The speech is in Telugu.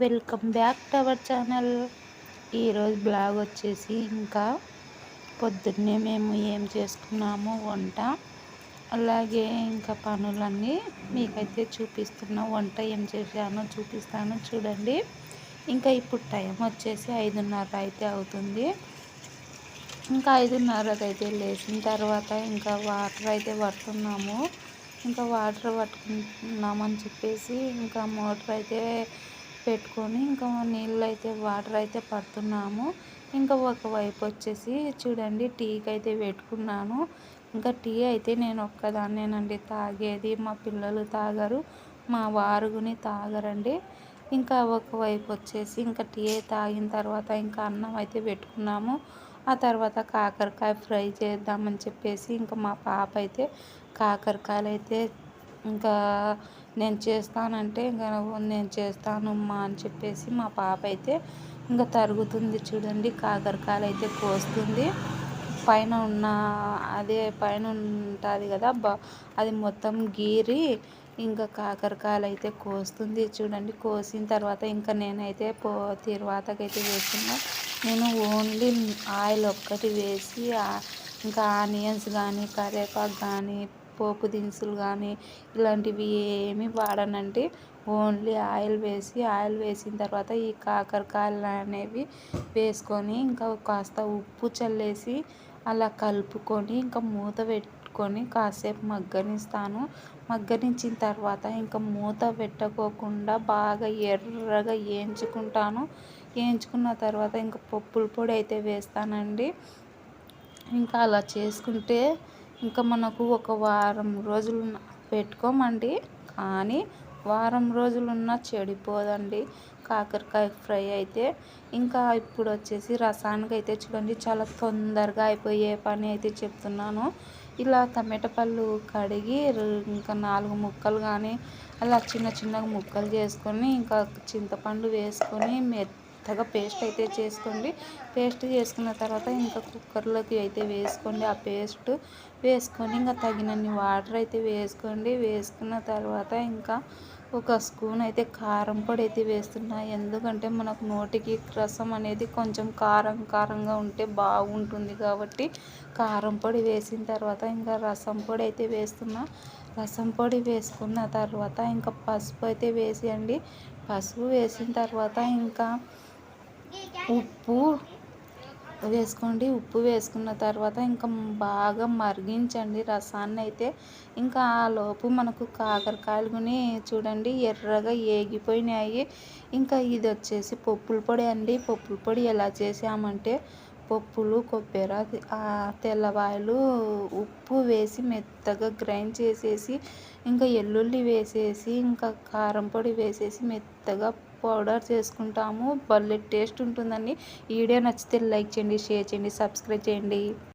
Welcome back to our channel. ఈరోజు బ్లాగ్ వచ్చేసి ఇంకా పొద్దున్నే మేము ఏం చేసుకున్నాము వంట అలాగే ఇంకా పనులన్నీ మీకైతే చూపిస్తున్నా వంట ఏం చేశానో చూపిస్తాను చూడండి. ఇంకా ఇప్పుడు టైం వచ్చేసి ఐదున్నర అయితే అవుతుంది. ఇంకా ఐదున్నరకు అయితే లేచిన తర్వాత ఇంకా వాటర్ అయితే పడుతున్నాము. ఇంకా వాటర్ పట్టుకుంటున్నామని చెప్పేసి ఇంకా మోటార్ అయితే పెట్టుకొని ఇంకా నీళ్ళు అయితే వాటర్ అయితే పడుతున్నాము. ఇంకా ఒకవైపు వచ్చేసి చూడండి టీకి అయితే పెట్టుకున్నాను. ఇంకా టీ అయితే నేను ఒక్కదాన్నేనండి తాగేది. మా పిల్లలు తాగరు మా వారుగుని తాగరండి. ఇంకా ఒకవైపు వచ్చేసి ఇంకా టీ తాగిన తర్వాత ఇంకా అన్నం అయితే పెట్టుకున్నాము. ఆ తర్వాత కాకరకాయ ఫ్రై చేద్దామని చెప్పేసి ఇంకా మా పాప అయితే కాకరకాయలు అయితే ఇంకా నేను చేస్తానంటే ఇంకా నేను చేస్తాను అమ్మా అని చెప్పేసి మా పాప అయితే ఇంకా తరుగుతుంది చూడండి కాకరకాయలు అయితే కోస్తుంది. పైన ఉన్న అదే పైన ఉంటుంది కదా బా అది మొత్తం గీరి ఇంకా కాకరకాయలు అయితే కోస్తుంది చూడండి. కోసిన తర్వాత ఇంకా నేనైతే పో తిరువాతకైతే వేస్తున్నా. నేను ఓన్లీ ఆయిల్ ఒక్కటి వేసి ఇంకా ఆనియన్స్ కానీ కరివేపాకు కానీ పోపు దినుసులు కానీ ఇలాంటివి ఏమి వాడనండి ఓన్లీ ఆయిల్ వేసి ఆయిల్ వేసిన తర్వాత ఈ కాకరకాయలు అనేవి వేసుకొని ఇంకా కాస్త ఉప్పు చల్లేసి అలా కలుపుకొని ఇంకా మూత పెట్టుకొని కాసేపు మగ్గనిస్తాను. మగ్గనించిన తర్వాత ఇంకా మూత పెట్టుకోకుండా బాగా ఎర్రగా వేయించుకుంటాను వేయించుకున్న తర్వాత ఇంకా పప్పుల పొడి అయితే వేస్తానండి. ఇంకా అలా చేసుకుంటే ఇంకా మనకు ఒక వారం రోజులు పెట్టుకోమండి. కానీ వారం రోజులున్నా చెడిపోదండి. కాకరకాయ ఫ్రై అయితే ఇంకా ఇప్పుడు వచ్చేసి రసానికి అయితే చూడండి చాలా తొందరగా అయిపోయే పని అయితే చెప్తున్నాను. ఇలా టమాటా పళ్ళు కడిగి ఇంకా నాలుగు ముక్కలు కానీ అలా చిన్న చిన్నగా ముక్కలు చేసుకొని ఇంకా చింతపండు వేసుకొని మెత్త మెత్తగా పేస్ట్ అయితే చేసుకోండి. పేస్ట్ చేసుకున్న తర్వాత ఇంకా కుక్కర్లోకి అయితే వేసుకోండి. ఆ పేస్ట్ వేసుకొని ఇంకా తగినన్ని వాటర్ అయితే వేసుకోండి. వేసుకున్న తర్వాత ఇంకా ఒక స్పూన్ అయితే కారం పొడి అయితే వేస్తున్నా. ఎందుకంటే మనకు నోటికి రసం అనేది కొంచెం కారం కారంగా ఉంటే బాగుంటుంది కాబట్టి కారం పొడి వేసిన తర్వాత ఇంకా రసం పొడి అయితే వేస్తున్నా. రసం పొడి వేసుకున్న తర్వాత ఇంకా పసుపు అయితే వేసేయండి. పసుపు వేసిన తర్వాత ఇంకా ఉప్పు వేసుకోండి. ఉప్పు వేసుకున్న తర్వాత ఇంకా బాగా మరిగించండి రసాన్ని అయితే. ఇంకా ఆ లోపు మనకు కాకరకాయలు కొని చూడండి ఎర్రగా ఏగిపోయినాయి. ఇంకా ఇది వచ్చేసి పప్పుల పొడి అండి. పప్పుల పొడి ఎలా చేసామంటే పప్పులు కొబ్బరి తెల్లవాయలు ఉప్పు వేసి మెత్తగా గ్రైండ్ చేసేసి ఇంకా ఎల్లుల్లి వేసేసి ఇంకా కారం పొడి వేసేసి మెత్తగా పౌడర్ చేసుకుంటాము. భలే టేస్ట్ ఉంటుందండి. ఈ వీడియో నచ్చితే లైక్ చేయండి షేర్ చేయండి సబ్స్క్రైబ్ చేయండి.